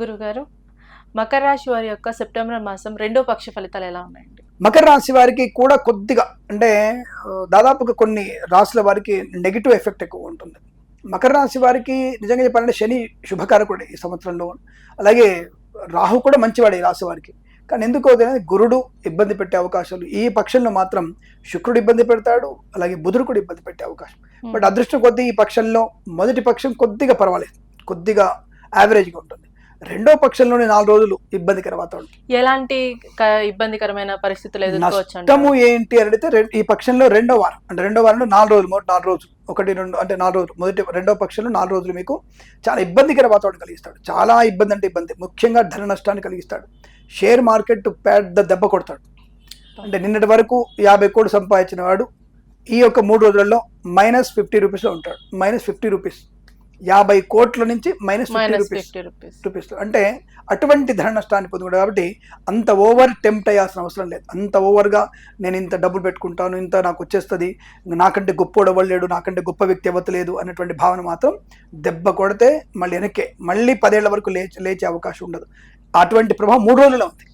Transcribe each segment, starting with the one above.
గురుగారు మకర రాశి వారి యొక్క సెప్టెంబర్ మాసం రెండో పక్ష ఫలితాలు ఎలా ఉన్నాయండి? మకర రాశి వారికి కూడా కొద్దిగా అంటే దాదాపుగా కొన్ని రాశుల వారికి నెగిటివ్ ఎఫెక్ట్ ఎక్కువ ఉంటుంది. మకర రాశి వారికి నిజంగా చెప్పాలంటే శని శుభకారకుడు ఈ సంవత్సరంలో. అలాగే రాహు కూడా మంచివాడు ఈ రాశి వారికి. కానీ ఎందుకో గురుడు ఇబ్బంది పెట్టే అవకాశాలు ఈ పక్షంలో మాత్రం శుక్రుడు ఇబ్బంది పెడతాడు అలాగే బుధుడు కూడా ఇబ్బంది పెట్టే అవకాశం. బట్ అదృష్టం కొద్దీ ఈ పక్షంలో మొదటి పక్షం కొద్దిగా పర్వాలేదు. కొద్దిగా యావరేజ్గా ఉంటుంది. రెండో పక్షంలోనే నాలుగు రోజులు ఇబ్బందికర వాతావరణం. ఎలాంటి ఇబ్బందికరమైన పరిస్థితులు నష్టము ఏంటి అని అడిగితే ఈ పక్షంలో రెండో వారం అంటే రెండో వారంలో నాలుగు రోజులు నాలుగు రోజులు ఒకటి రెండు అంటే నాలుగు రోజులు మొదటి రెండో పక్షంలో నాలుగు రోజులు మీకు చాలా ఇబ్బందికర వాతావరణం కలిగిస్తాడు. చాలా ఇబ్బంది అంటే ఇబ్బంది ముఖ్యంగా ధన నష్టాన్ని కలిగిస్తాడు. షేర్ మార్కెట్ పెద్ద దెబ్బ కొడతాడు. అంటే నిన్నటి వరకు యాభై కోట్లు సంపాదించిన వాడు ఈ యొక్క మూడు రోజులలో మైనస్ ఫిఫ్టీ రూపీస్లో ఉంటాడు. Minus fifty rupees. యాభై కోట్ల నుంచి మైనస్ ఫిఫ్టీ రూపీస్ అంటే అటువంటి ధన నష్టాన్ని పొందుకుంటాడు కాబట్టి అంత ఓవర్ టెంప్ట్ అయ్యాల్సిన అవసరం లేదు. అంత ఓవర్గా నేను ఇంత డబ్బులు పెట్టుకుంటాను ఇంత నాకు వచ్చేస్తుంది నాకంటే గొప్పోడు లేడు నాకంటే గొప్ప వ్యక్తి ఇవ్వట్లేదు అనేటువంటి భావన మాత్రం దెబ్బ కొడితే మళ్ళీ వెనక్కే మళ్ళీ పదేళ్ళ వరకు లేచి లేచే అవకాశం ఉండదు. అటువంటి ప్రభావం మూడు రోజుల్లో ఉంది.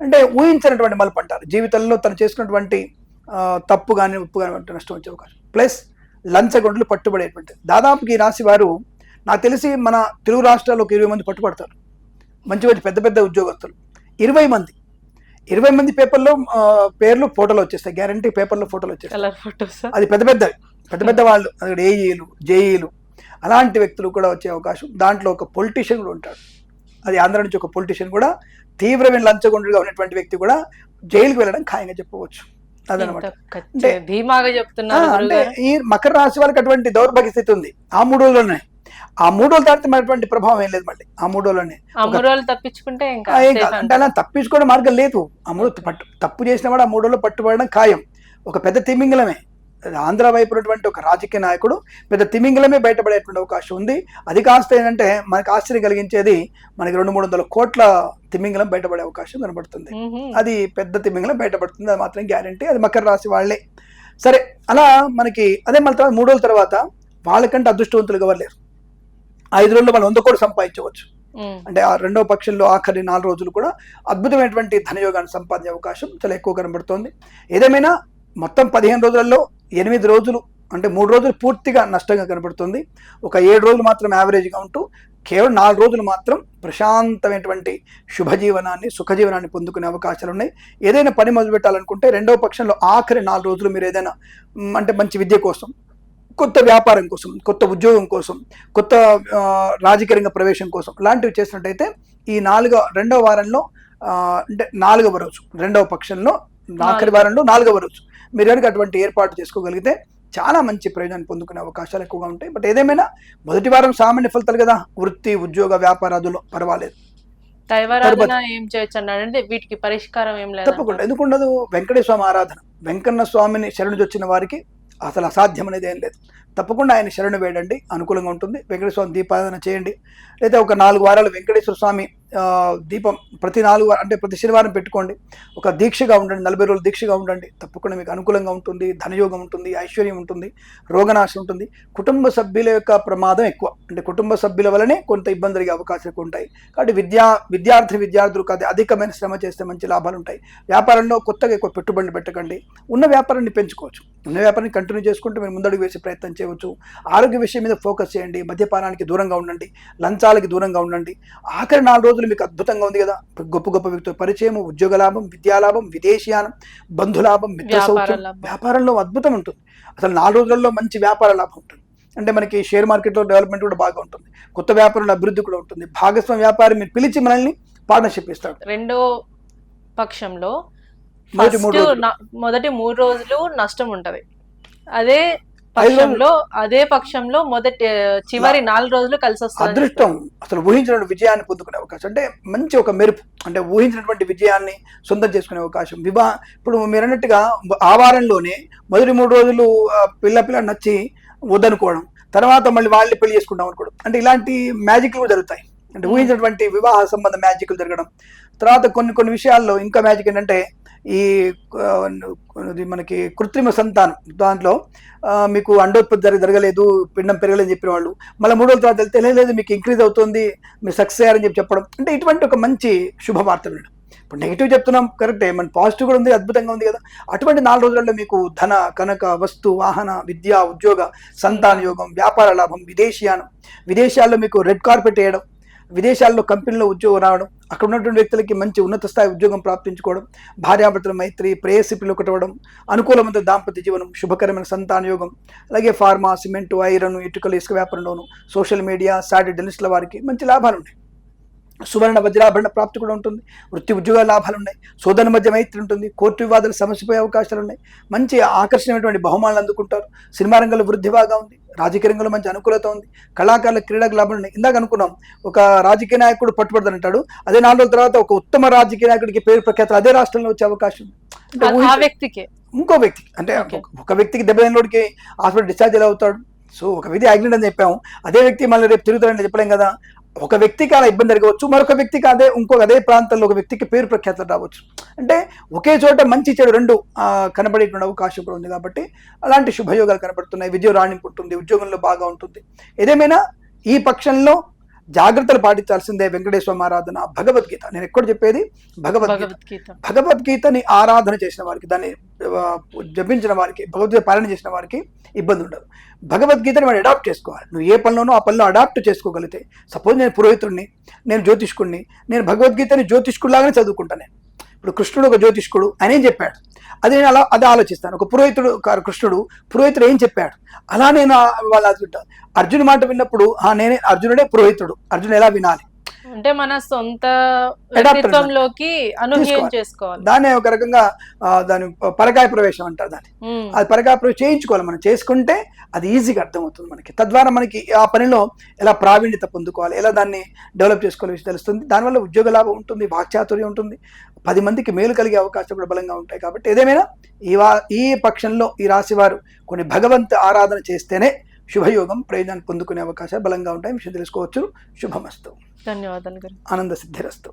అంటే ఊహించినటువంటి మలుపు అంటారు. జీవితంలో తను చేసుకున్నటువంటి తప్పు కానీ ఉప్పు కానీ నష్టం వచ్చే అవకాశం. ప్లస్ లంచగొండలు పట్టుబడేటువంటి. దాదాపుకి ఈ రాశి వారు నాకు తెలిసి మన తెలుగు రాష్ట్రాల్లో ఒక ఇరవై మంది పట్టుబడతారు. మంచి మంచి పెద్ద పెద్ద ఉద్యోగస్తులు. ఇరవై మంది. ఇరవై మంది పేపర్లో పేర్లు ఫోటోలు వచ్చేస్తాయి. గ్యారంటీ పేపర్లో ఫోటోలు వచ్చేస్తాయి. అది పెద్ద పెద్దవి పెద్ద పెద్ద వాళ్ళు. అక్కడ ఏఈలు జేఈలు అలాంటి వ్యక్తులు కూడా వచ్చే అవకాశం. దాంట్లో ఒక పొలిటీషియన్ కూడా ఉంటాడు. అది ఆంధ్ర నుంచి ఒక పొలిటీషియన్ కూడా తీవ్రమైన లంచగొండుగా ఉన్నటువంటి వ్యక్తి కూడా జైలుకి వెళ్ళడం ఖాయంగా చెప్పవచ్చు. అదనమాట. అంటే- చెప్తున్నారు అంటే ఈ మకర రాశి వాళ్ళకి అటువంటి దౌర్భాగ్య స్థితి ఉంది. ఆ మూడు రోజుల్లోనే. ఆ మూడు రోజులు దాటితే మనటువంటి ప్రభావం ఏం లేదు మళ్ళీ. ఆ మూడు రోజుల్లోనే. ఆ మూడు రోజులు తప్పించుకుంటే. అంటే అలా తప్పించుకోవడం మార్గం లేదు. ఆ మూడు పట్టు తప్పు చేసిన వాడు ఆ మూడు రోజులు పట్టుబడడం ఖాయం. ఒక పెద్ద తిమింగలమే. ఆంధ్ర వైపు ఉన్నటువంటి ఒక రాజకీయ నాయకుడు పెద్ద తిమింగలమే బయటపడేటువంటి అవకాశం ఉంది. అది కాస్త ఏంటంటే మనకు ఆశ్చర్యం కలిగించేది మనకి రెండు మూడు వందల కోట్ల తిమింగలం బయటపడే అవకాశం కనబడుతుంది. అది పెద్ద తిమింగలం బయటపడుతుంది అది మాత్రం గ్యారంటీ అది మకర రాశి వాళ్ళే. సరే అలా మనకి అదే మళ్ళీ తర్వాత మూడు రోజుల తర్వాత వాళ్ళకంటే అదృష్టవంతులుగా ఎవరు లేరు. ఐదు రోజుల్లో మనం వంద కోట్లు సంపాదించవచ్చు. అంటే ఆ రెండో పక్షంలో ఆఖరి నాలుగు రోజులు కూడా అద్భుతమైనటువంటి ధనయోగాన్ని సంపాదించే అవకాశం చాలా ఎక్కువ కనబడుతోంది. ఏదేమైనా మొత్తం పదిహేను రోజులలో ఎనిమిది రోజులు అంటే మూడు రోజులు పూర్తిగా నష్టంగా కనబడుతుంది. ఒక ఏడు రోజులు మాత్రం యావరేజ్గా ఉంటూ కేవలం నాలుగు రోజులు మాత్రం ప్రశాంతమైనటువంటి శుభజీవనాన్ని సుఖజీవనాన్ని పొందుకునే అవకాశాలు ఉన్నాయి. ఏదైనా పని మొదలు పెట్టాలనుకుంటే రెండో పక్షంలో ఆఖరి నాలుగు రోజులు మీరు ఏదైనా అంటే మంచి విద్య కోసం కొత్త వ్యాపారం కోసం కొత్త ఉద్యోగం కోసం కొత్త ఆ, రాజకీయ రంగ ప్రవేశం కోసం లాంటివి చేసినట్టయితే ఈ నాలుగో రెండవ వారంలో అంటే నాలుగవ రోజు రెండవ పక్షంలో ఆఖరి వారంలో నాలుగవ రోజు మీరు కనుక అటువంటి ఏర్పాటు చేసుకోగలిగితే చాలా మంచి ప్రయోజనాన్ని పొందుకునే అవకాశాలు ఎక్కువగా ఉంటాయి. బట్ ఏదేమైనా మొదటి వారం సామాన్య ఫలితాలు కదా వృత్తి ఉద్యోగ వ్యాపారాదులు పర్వాలేదు. ఏం చేయొచ్చు అంటే వీటికి పరిష్కారం ఏం లేదు తప్పకుండా. ఎందుకు ఉండదు వెంకటేశ్వర ఆరాధన. వెంకన్న స్వామిని శరణు వచ్చిన వారికి అసలు అసాధ్యం అనేది ఏం లేదు. తప్పకుండా ఆయన శరణు వేయండి అనుకూలంగా ఉంటుంది. వెంకటేశ్వర స్వామి దీపారాధన చేయండి. లేదా ఒక నాలుగు వారాలు వెంకటేశ్వర స్వామి దీపం ప్రతి నాలుగు అంటే ప్రతి శనివారం పెట్టుకోండి. ఒక దీక్షగా ఉండండి నలభై రోజులు దీక్షగా ఉండండి. తప్పకుండా మీకు అనుకూలంగా ఉంటుంది ధనయోగం ఉంటుంది ఐశ్వర్యం ఉంటుంది రోగనాశం ఉంటుంది. కుటుంబ సభ్యుల యొక్క ప్రమాదం ఎక్కువ. అంటే కుటుంబ సభ్యుల వల్లనే కొంత ఇబ్బంది జరిగే అవకాశాలు ఉంటాయి. కాబట్టి విద్యా విద్యార్థి విద్యార్థులకు అది అధికమైన శ్రమ చేస్తే మంచి లాభాలు ఉంటాయి. వ్యాపారంలో కొత్తగా ఎక్కువ పెట్టుబడి పెట్టకండి. ఉన్న వ్యాపారాన్ని పెంచుకోవచ్చు. ఉన్న వ్యాపారాన్ని కంటిన్యూ చేసుకుంటూ మీరు ముందడుగు వేసే ప్రయత్నం చేయవచ్చు. ఆరోగ్య విషయం మీద ఫోకస్ చేయండి. మద్యపానానికి దూరంగా ఉండండి. లంచాలకి దూరంగా ఉండండి. ఆఖరి నాలుగు రోజులు మీకు అద్భుతంగా ఉంది కదా. గొప్ప గొప్ప వ్యక్తుల పరిచయం ఉద్యోగ లాభం విద్యా లాభం విదేశీయానం బంధులాభం మిత్ర సౌఖ్యం. వ్యాపారంలో అద్భుతం ఉంటుంది. అసలు నాలుగు రోజులలో మంచి వ్యాపార లాభం ఉంటుంది. అంటే మనకి షేర్ మార్కెట్లో డెవలప్మెంట్ కూడా బాగా ఉంటుంది. కొత్త వ్యాపారంలో అభివృద్ధి కూడా ఉంటుంది. భాగస్వామి వ్యాపారి మీరు పిలిచి మనల్ని పార్ట్నర్షిప్ ఇస్తాడు. రెండో పక్షంలో మొదటి మూడు first రోజులు. న- మొదటి మూడు రోజులు నష్టం ఉంటది. అదే పక్షంలో అదే పక్షంలో మొదటి చివరి నాలుగు రోజులు కలిసి వస్తుంది అదృష్టం. అసలు ఊహించినటువంటి విజయాన్ని పొందుకునే అవకాశం. అంటే మంచి ఒక మెరుపు. అంటే ఊహించినటువంటి విజయాన్ని సొంతం చేసుకునే అవకాశం. వివాహ ఇప్పుడు మీరు అన్నట్టుగా ఆ వారంలోనే మొదటి మూడు రోజులు పిల్ల పిల్ల నచ్చి వద్దనుకోవడం. తర్వాత మళ్ళీ వాళ్ళని పెళ్ళి చేసుకుంటాం అనుకోవడం. అంటే ఇలాంటి మ్యాజిక్లు జరుగుతాయి. అంటే ఊహించినటువంటి వివాహ సంబంధ మ్యాజిక్లు జరగడం. తర్వాత కొన్ని కొన్ని విషయాల్లో ఇంకా మ్యాజిక్ ఏంటంటే ఈ ఇది మనకి కృత్రిమ సంతానం. దాంట్లో మీకు అండోత్పత్తి జరగ జరగలేదు పిండం పెరగలేదు చెప్పిన వాళ్ళు మళ్ళీ మూడో తర్వాత తెలియలేదు మీకు ఇంక్రీజ్ అవుతుంది మీరు సక్సెస్ అయ్యారని చెప్పి చెప్పడం. అంటే ఇటువంటి ఒక మంచి శుభవార్త వినడం. ఇప్పుడు నెగిటివ్ చెప్తున్నాం కరెక్టే మన పాజిటివ్ కూడా ఉంది అద్భుతంగా ఉంది కదా. అటువంటి నాలుగు రోజులలో మీకు ధన కనక వస్తు వాహన విద్య ఉద్యోగ సంతాన యోగం వ్యాపార లాభం విదేశీయానం. విదేశాల్లో మీకు రెడ్ కార్పెట్ వేయడం విదేశాల్లో కంపెనీలో ఉద్యోగం రావడం అక్కడ ఉన్నటువంటి వ్యక్తులకి మంచి ఉన్నత స్థాయి ఉద్యోగం ప్రాప్తించుకోవడం భార్యాభర్తల మైత్రి ప్రేయసి ఒకటవడం అనుకూలమైన దాంపత్య జీవనం శుభకరమైన సంతానయోగం అలాగే ఫార్మా సిమెంట్ ఐరన్ ఇటుకలు ఇసుక వ్యాపారంలోను సోషల్ మీడియా సాటి డెలిస్ట్ల వారికి మంచి లాభాలు ఉన్నాయి సువర్ణ వజ్రాభరణ ప్రాప్తి కూడా ఉంటుంది. వృత్తి ఉద్యోగ లాభాలు ఉన్నాయి. సోదరుల మధ్య మైత్రి ఉంటుంది. కోర్టు వివాదాలు సమస్యపోయే అవకాశాలు ఉన్నాయి. మంచి ఆకర్షణీయమైనటువంటి బహుమానాలు అందుకుంటారు. సినిమా రంగంలో వృద్ధి బాగా ఉంది. రాజకీయ రంగంలో మంచి అనుకూలత ఉంది. కళాకారుల క్రీడకు లాభాలు ఉన్నాయి. ఇందాక అనుకున్నాం. ఒక రాజకీయ నాయకుడు పట్టుబడతానంటాడు అదే నాలుగు రోజుల తర్వాత ఒక ఉత్తమ రాజకీయ నాయకుడికి పేరు ప్రఖ్యాత అదే రాష్ట్రంలో వచ్చే అవకాశం ఉంది. వ్యక్తికే. ఇంకో వ్యక్తి. అంటే. ఒక- వ్యక్తికి దెబ్బ తగిలినోడికి హాస్పిటల్ డిశ్చార్జ్ ఎలా అవుతాడు? సో ఒక వ్యక్తి యాక్సిడెంట్ అని చెప్పాము. అదే వ్యక్తి మళ్ళీ రేపు తిరుగుతాడని చెప్పలేం కదా. ఒక వ్యక్తికి అలా ఇబ్బంది జరగవచ్చు మరొక వ్యక్తికి అదే ఇంకొక అదే ప్రాంతంలో ఒక వ్యక్తికి పేరు ప్రఖ్యాతలు రావచ్చు. అంటే ఒకే చోట మంచి చెడు రెండు కనబడేటువంటి అవకాశం కూడా ఉంది కాబట్టి అలాంటి శుభయోగాలు కనబడుతున్నాయి. విజయం రాణింపు ఉంటుంది ఉద్యోగంలో బాగా ఉంటుంది. ఏదేమైనా ఈ పక్షంలో జాగ్రత్తలు పాటించాల్సిందే వెంకటేశ్వర ఆరాధన భగవద్గీత. నేను ఎక్కడ చెప్పేది? భగవద్గీత. భగవద్గీత. భగవద్గీతని ఆరాధన చేసిన వారికి దాన్ని జపించిన వారికి భగవద్గీత పాలన చేసిన వారికి ఇబ్బంది ఉండదు. భగవద్గీతని మనం అడాప్ట్ చేసుకోవాలి. నువ్వు ఏ పనిలోనో ఆ పనిలో అడాప్ట్ చేసుకోగలిగితే సపోజ్ నేను పురోహితుడిని నేను జ్యోతిష్కుడిని నేను భగవద్గీతని జ్యోతిష్కుడిలాగానే చదువుకుంటాను నేను. ఇప్పుడు కృష్ణుడు ఒక జ్యోతిష్కుడు ఆయన చెప్పాడు? అది నేను అలా అది ఆలోచిస్తాను. ఒక పురోహితుడు కృష్ణుడు పురోహితుడు ఏం చెప్పాడు? అలా నేను వాళ్ళు అనుకుంటాను మాట విన్నప్పుడు ఆ నేనే అర్జునుడే పురోహితుడు. అర్జున్ ఎలా వినాలి? అంటే మన సొంత వ్యక్తిత్వంలోకి తీసుకోవాలి. చేసుకోవాలి. దాన్ని ఒక రకంగా దాని పరకాయ ప్రవేశం అంటారు దాన్ని. అది పరకాయ ప్రవేశం చేయించుకోవాలి. మనం చేసుకుంటే అది ఈజీగా అర్థమవుతుంది మనకి. తద్వారా మనకి ఆ పనిలో ఎలా ప్రావీణ్యత పొందుకోవాలి ఎలా దాన్ని డెవలప్ చేసుకోవాలి విషయం తెలుస్తుంది. దానివల్ల ఉద్యోగ లాభం ఉంటుంది వాక్చాతుర్యం ఉంటుంది. పది మందికి మేలు కలిగే అవకాశాలు కూడా బలంగా ఉంటాయి కాబట్టి ఏదేమైనా ఈ వా ఈ పక్షంలో ఈ రాశి వారు కొన్ని భగవంతు ఆరాధన చేస్తేనే శుభయోగం ప్రయోజనాన్ని పొందుకునే అవకాశాలు బలంగా ఉంటాయి. విషయం తెలుసుకోవచ్చు. శుభమస్తు. ధన్యవాదాలు గురు. ఆనంద సిద్ధిరస్తు.